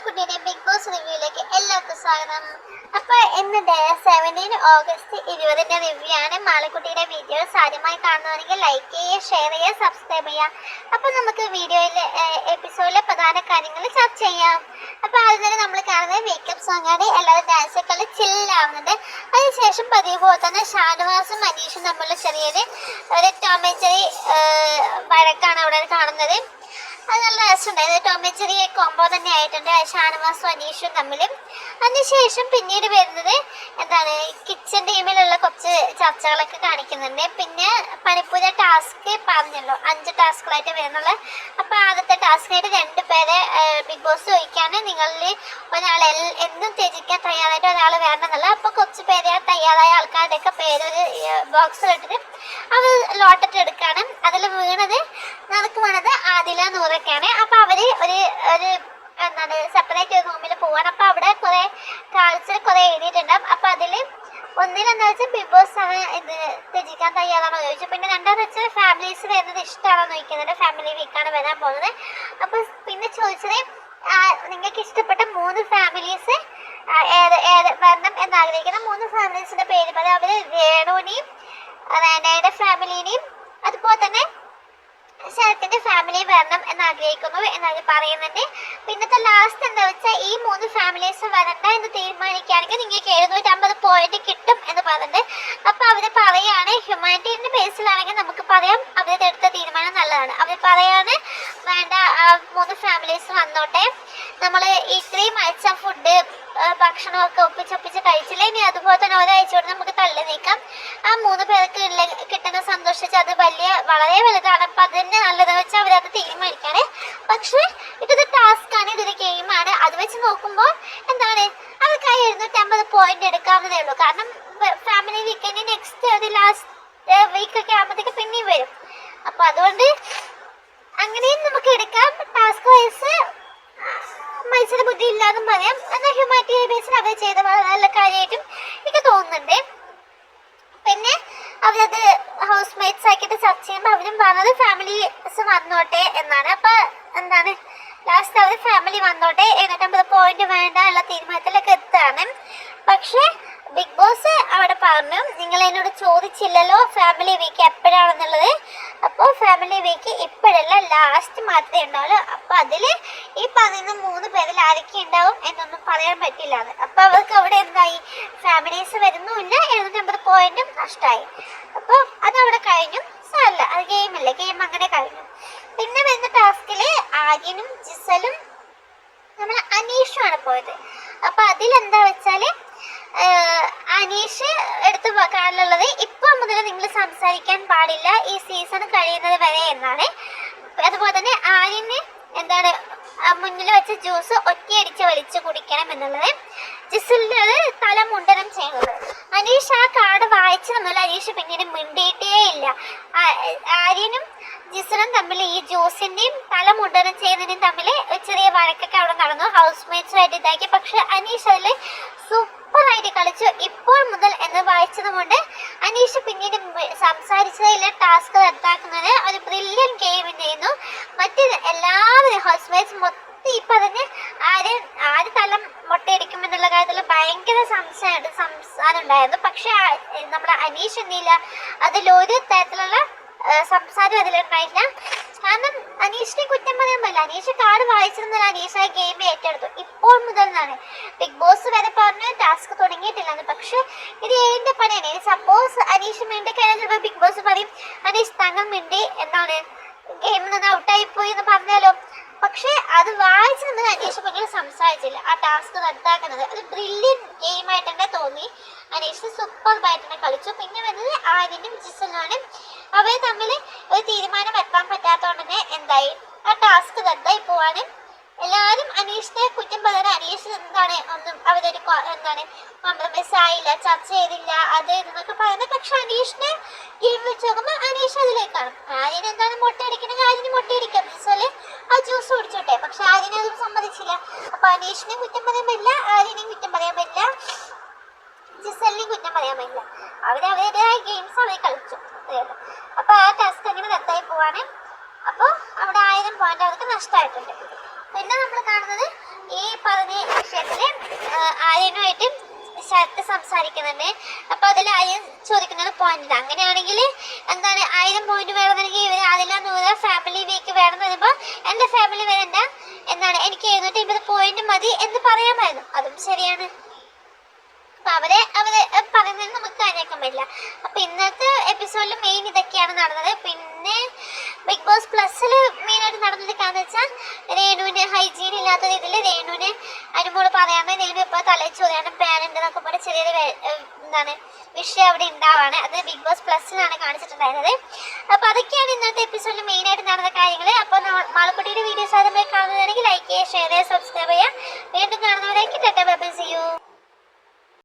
മാളക്കുട്ടിയുടെ big boss റിവ്യൂയിലേക്ക് എല്ലാവർക്കും സ്വാഗതം. അപ്പൊ ഇന്ന് ഡേ സെവന്റീൻ ഓഗസ്റ്റ് ഇരുപതിന്റെ റിവ്യൂ ആണ് മാളക്കുട്ടിയുടെ വീഡിയോ ആദ്യമായി കാണുന്നവരെങ്കിൽ ലൈക്ക് ചെയ്യുക ഷെയർ ചെയ്യുക സബ്സ്ക്രൈബ് ചെയ്യുക. അപ്പൊ നമുക്ക് വീഡിയോയിലെ എപ്പിസോഡിലെ പ്രധാന കാര്യങ്ങൾ ചർച്ച ചെയ്യാം. അപ്പൊ ആദ്യം തന്നെ നമ്മൾ കാണുന്നത് മേക്കപ്പ് സോങ് ആണ്. എല്ലാവരും ഡാൻസ് കളി ചില്ലാവുന്നത് അതിനുശേഷം പതിവ് പോലെ തന്നെ ഷാനവാസും മനീഷും തമ്മിലുള്ള ചെറിയൊരു ഒരു ടോമേച്ചറി വഴക്കാണ് അവിടെ കാണുന്നത്. അത് നല്ല രസമുണ്ടായത് ടോമി ചെറിയ കോംബോ തന്നെ ആയിട്ടുണ്ട്. ഷാനവാസും അനീഷും തമ്മിലും. അതിനുശേഷം പിന്നീട് വരുന്നത് എന്താണ്? കിച്ചൺ ടീമിലുള്ള കുറച്ച് ചർച്ചകളൊക്കെ കാണിക്കുന്നുണ്ട്. പിന്നെ പണിപ്പൂജ ടാസ്ക് പറഞ്ഞല്ലോ. അഞ്ച് ടാസ്കുകളായിട്ട് വരുന്നുള്ള. അപ്പോൾ ആദ്യത്തെ ടാസ്കായിട്ട് രണ്ട് പേരെ ബിഗ് ബോസ് ചോദിക്കാണ് നിങ്ങളിൽ ഒരാൾ എന്നും ത്യജിക്കാൻ തയ്യാറായിട്ട് ഒരാൾ വേണമെന്നല്ല അപ്പോൾ കുറച്ച് പേര് തയ്യാറായ ആൾക്കാരുടെയൊക്കെ പേര് ഒരു ബോക്സിൽ ഇട്ടിട്ട് അവർ ലോട്ടറ്റ് എടുക്കാണ്. അതിൽ വീണത് നമുക്ക് വീണത് ആദില നൂറൊക്കെയാണ്. അപ്പൊ അവർ ഒരു ഒരു എന്താണ് സെപ്പറേറ്റ് റൂമിൽ പോവാണ്. അപ്പൊ അവിടെ കുറെ കാഴ്ച കുറെ എഴുതിയിട്ടുണ്ടാവും അപ്പൊ അതിൽ ഒന്നിലെന്താ വെച്ചാൽ ബിഗ് ബോസ് ആണ് ഇത് ത്യജിക്കാൻ തയ്യാറാണോ ചോദിച്ചു. പിന്നെ രണ്ടാമത് വെച്ചാൽ ഫാമിലീസ് വരുന്നത് ഇഷ്ടമാണോ ചോദിക്കുന്നുണ്ട് ഫാമിലി വീക്കാണ് വരാൻ പോകുന്നത്. അപ്പൊ പിന്നെ ചോദിച്ചത് നിങ്ങൾക്ക് ഇഷ്ടപ്പെട്ട മൂന്ന് ഫാമിലീസ് ഏത് ഏത് വരണം എന്ന് ആഗ്രഹിക്കുന്ന മൂന്ന് ഫാമിലീസിന്റെ പേര് പറയാം അവർ രേണുവിനെയും റേനയുടെ ഫാമിലിനെയും അതുപോലെ തന്നെ ശരത്തിന്റെ ഫാമിലി വരണം എന്ന് ആഗ്രഹിക്കുന്നു എന്നവർ പറയുന്നുണ്ട് പിന്നത്തെ ലാസ്റ്റ് എന്താ വെച്ചാൽ ഈ മൂന്ന് ഫാമിലീസ് വരണ്ട എന്ന് തീരുമാനിക്കുകയാണെങ്കിൽ നിങ്ങൾക്ക് എഴുന്നൂറ്റമ്പത് പോയിന്റ് കിട്ടും എന്ന് പറഞ്ഞിട്ട് അപ്പൊ അവർ പറയാണ് ബേസിലാണെങ്കിൽ നമുക്ക് പറയാം. അവർ എടുത്ത തീരുമാനം നല്ലതാണ്. അവർ പറയാതെ വേണ്ട മൂന്ന് ഫാമിലീസ് വന്നോട്ടെ. നമ്മൾ ഇത്രയും അയച്ച ഫുഡ് ഭക്ഷണമൊക്കെ ഒപ്പിച്ചൊപ്പിച്ച് കഴിച്ചില്ല? ഇനി അതുപോലെ തന്നെ ഒരാഴ്ച കൊണ്ട് നമുക്ക് തള്ളി നീക്കാം. ആ മൂന്ന് പേർക്ക് കിട്ടുന്ന സന്തോഷിച്ച് അത് വലിയ വളരെ വലുതാണ്. അപ്പം അത് തന്നെ നല്ലത് വെച്ച് അവരത് തീരുമാനിക്കാണ്. പക്ഷേ ഇതൊരു ടാസ്ക്കാണ് ഇതൊരു ഗെയിമാണ് അത് വെച്ച് നോക്കുമ്പോൾ എന്താണ്? അവർക്ക് ആ എഴുന്നൂറ്റമ്പത് പോയിന്റ് എടുക്കാവുന്നതേ ഉള്ളൂ. കാരണം ഫാമിലി വീക്കെൻഡ് നെക്സ്റ്റ് ഒരു ലാസ്റ്റ് വീക്ക് ഒക്കെ ആകുമ്പോഴത്തേക്ക് പിന്നെയും വരും. അപ്പൊ അതുകൊണ്ട് അങ്ങനെയും നമുക്ക് എടുക്കാം. ടാസ്ക് വൈസ് മത്സര ബുദ്ധി ഇല്ലാന്നും പറയാം. എന്നാൽ ഹ്യൂമാനിറ്റി ബേസിൽ അവർ ചെയ്ത നല്ല കാര്യമായിട്ടും എനിക്ക് തോന്നുന്നുണ്ട്. പിന്നെ അവരത് ഹൗസ് മേറ്റ്സ് ആക്കിയിട്ട് ചർച്ച ചെയ്യുമ്പോൾ അവരും പറഞ്ഞത് ഫാമിലീസ് വന്നോട്ടെ എന്നാണ്. അപ്പൊ എന്താണ്? ലാസ്റ്റ് അവർ ഫാമിലി വന്നോട്ടെ. എഴുന്നൂറ്റമ്പത് പോയിന്റ് വേണ്ട എന്നുള്ള തീരുമാനത്തിലൊക്കെ എത്താണ് പക്ഷേ ബിഗ് ബോസ് അവിടെ പറഞ്ഞു. നിങ്ങൾ എന്നോട് ചോദിച്ചില്ലല്ലോ ഫാമിലി വീക്ക് എപ്പോഴാണെന്നുള്ളത്. അപ്പോൾ ഫാമിലി വീക്ക് ഇപ്പോഴല്ല ലാസ്റ്റ് മാത്രമേ ഉണ്ടാവുള്ളൂ. അപ്പോൾ അതിൽ ഈ പറയുന്ന മൂന്ന് പേരിൽ ആരൊക്കെ ഉണ്ടാവും എന്നൊന്നും പറയാൻ പറ്റില്ല അപ്പോൾ അവർക്ക് അവിടെ എന്തായി? ഫാമിലീസ് വരുന്നുമില്ല എഴുന്നൂറ്റമ്പത് പോയിന്റും നഷ്ടമായി. അപ്പോൾ അതവിടെ കഴിഞ്ഞു. സാറല്ല അത് ഗെയിമല്ലേ ഗെയിം അങ്ങനെ കഴിഞ്ഞു. പിന്നെ വരുന്ന ടാസ്കിൽ ആര്യനും ജിസലും നമ്മൾ അനീഷുമാണ് പോയത്. അപ്പൊ അതിലെന്താ വെച്ചാൽ ആഹ് അനീഷ് എടുത്ത് പറയാനുള്ളത് ഇപ്പൊ മുതൽ നിങ്ങൾ സംസാരിക്കാൻ പാടില്ല. ഈ സീസൺ കഴിയുന്നത് വരെ എന്നാണ്. അതുപോലെ തന്നെ ആര്യന് എന്താണ് മുന്നിൽ വെച്ച ജ്യൂസ് ഒറ്റയടിച്ച് വലിച്ചു കുടിക്കണം എന്നുള്ളത്. ജിസലിനത് തല മുണ്ടനം ചെയ്യുന്നത്. അനീഷ് ആ കാർഡ് വായിച്ചു നമ്മൾ അനീഷ് പിന്നീട് മിണ്ടിയിട്ടേ ഇല്ല. ആര്യനും ജിസലും തമ്മിൽ ഈ ജ്യൂസിന്റെയും തല മുണ്ടനം ചെയ്യുന്നതിനും തമ്മിൽ ചെറിയ വഴക്കൊക്കെ അവിടെ നടന്നു. ഹൗസ് മേറ്റ്സുമായിട്ട് ഇതാക്കി. പക്ഷെ അനീഷ് അതിൽ സൂപ്പറായിട്ട് കളിച്ചു. ഇപ്പോൾ മുതൽ എന്ന് വായിച്ചത് കൊണ്ട് അനീഷ് പിന്നീട് സംസാരിച്ചതിലെ ടാസ്ക് റദ്ദാക്കുന്നത് ഒരു ബ്രില്യൻ ഗെയിം എന്നായിരുന്നു മറ്റ് എല്ലാവരും ഹൗസ് മൊത്തം ഈ പറഞ്ഞ് ആര് ആര് തലം മുട്ടയടിക്കുമെന്നുള്ള കാര്യത്തിൽ ഭയങ്കര സംശയം സംസാരം ഉണ്ടായിരുന്നു. പക്ഷെ നമ്മുടെ അനീഷ് എന്തില്ല? അതിലൊരു തരത്തിലുള്ള സംസാരം അതിലുണ്ടായില്ല. കാരണം അനീഷിനെ കുറ്റം പറയാൻ പറ്റില്ല. അനീഷ് കാർഡ് വായിച്ചിരുന്നില്ല അനീഷ് ആ ഗെയിം എന്നാണ് ബിഗ് ബോസ് വരെ പറഞ്ഞു ടാസ്ക് തുടങ്ങിയിട്ടില്ലെന്ന്. പക്ഷെ ഇത് എന്റെ പണിയാണ്. സപ്പോസ് അനീഷ് മിണ്ടി കഴിഞ്ഞാൽ ചിലപ്പോൾ ബിഗ് ബോസ് പറയും അനീഷ് താങ്കൾ മിണ്ടി എന്താണ് ഗെയിമിൽ നിന്ന് ഔട്ടായി പോയി എന്ന് പറഞ്ഞാലോ. പക്ഷെ അത് വായിച്ചു നിന്ന് അനീഷ് പിന്നീട് സംസാരിച്ചില്ല. ആ ടാസ്ക് റദ്ദാക്കുന്നത് അത് ബ്രില്യൻ ഗെയിം ആയിട്ട് തന്നെ തോന്നി. അനീഷ് സൂപ്പർബായിട്ട് തന്നെ കളിച്ചു. പിന്നെ വന്നത് ആര്യനും ജിസലാണ് അവർ തമ്മിൽ ഒരു തീരുമാനം എത്താൻ പറ്റാത്തതുകൊണ്ട് തന്നെ എന്തായി? ആ ടാസ്ക് റദ്ദായി പോവാണ്. എല്ലാവരും അനീഷിനെ കുറ്റം പറയുന്ന അനീഷ് എന്താണ് ഒന്നും അവരൊരു എന്താണ് കോംപ്രമൈസ് ആയില്ല ചർച്ച ചെയ്തില്ല അത് എന്നൊക്കെ പറയുന്നത് പക്ഷെ അനീഷിനെ ഗെയിം വെച്ച് നോക്കുമ്പോൾ അനീഷ് അതിലേക്കാണ്. ആര്യൻ എന്താണ് മുട്ടയടിക്കണമെങ്കിൽ ആര്യന് മുട്ടയടിക്കാം. വെച്ചാൽ ആ ജ്യൂസ് കുടിച്ചോട്ടെ. പക്ഷെ ആര്യനെ അതും സമ്മതിച്ചില്ല. അപ്പൊ അനീഷിനെ കുറ്റം പറയാൻ പറ്റില്ല ആര്യനെയും കുറ്റം പറയാൻ പറ്റില്ല ജിസലിനെയും കുറ്റം പറയാൻ പറ്റില്ല. അവർ അവരുടേതായ ഗെയിംസ് അവർ കളിച്ചു. അപ്പൊ ആ ടാസ്ക് അങ്ങനെ റദ്ദായി പോവാണ്. അപ്പോൾ അവിടെ ആയിരം പോയിന്റ് അവർക്ക് നഷ്ടമായിട്ടുണ്ട് പിന്നെ നമ്മൾ കാണുന്നത് ഈ പറഞ്ഞ വിഷയത്തിൽ ആര്യനുമായിട്ട് ശരത്ത് സംസാരിക്കുന്നുണ്ട്. അപ്പൊ അതിൽ ചോദിക്കുന്ന ചോദിക്കുന്നത് പോയിന്റ് അങ്ങനെയാണെങ്കിൽ എന്താണ് ആയിരം പോയിന്റ് വേണമെന്നുണ്ടെങ്കിൽ ഇവർ അതിലെ നൂറ് ഫാമിലി വീക്ക് വേണമെന്ന് വരുമ്പോൾ എന്റെ ഫാമിലി വരണ്ട. എന്നാണ് എനിക്ക് എഴുന്നൂറ്റി അമ്പത് പോയിന്റ് മതി എന്ന് പറയാമായിരുന്നു. അതും ശരിയാണ്. അപ്പൊ അവരെ അവർ പറയുന്നത് നമുക്ക് കാര്യമാക്കാൻ പറ്റില്ല. അപ്പൊ ഇന്നത്തെ എപ്പിസോഡിൽ മെയിൻ ഇതൊക്കെയാണ് നടന്നത്. പിന്നെ ബിഗ് ബോസ് പ്ലസ്സിൽ മെയിനായിട്ട് നടന്നത് കാരണം വെച്ചാൽ രേണുവിന് ഹൈജീൻ ഇല്ലാത്ത രീതിയിൽ രേണുവിന് അനുമോൾ പറയാമേ രേണു ഇപ്പോൾ തലച്ചോറിയാണ് പാനുണ്ട് എന്നൊക്കെ പറഞ്ഞ ചെറിയൊരു എന്താണ് വിഷയം അവിടെ ഉണ്ടാവാണ്. അത് ബിഗ് ബോസ് പ്ലസ്സിലാണ് കാണിച്ചിട്ടുണ്ടായിരുന്നത്. അപ്പൊ അതൊക്കെയാണ് ഇന്നത്തെ എപ്പിസോഡിൽ മെയിനായിട്ട് നടന്ന കാര്യങ്ങൾ അപ്പോൾ മാളക്കുട്ടിയുടെ വീഡിയോസ് ആദ്യമായി കാണുന്നതാണെങ്കിൽ ലൈക്ക് ചെയ്യുക ഷെയർ ചെയ്യുക സബ്സ്ക്രൈബ് ചെയ്യുക. വീണ്ടും കാണുന്നവരേക്ക്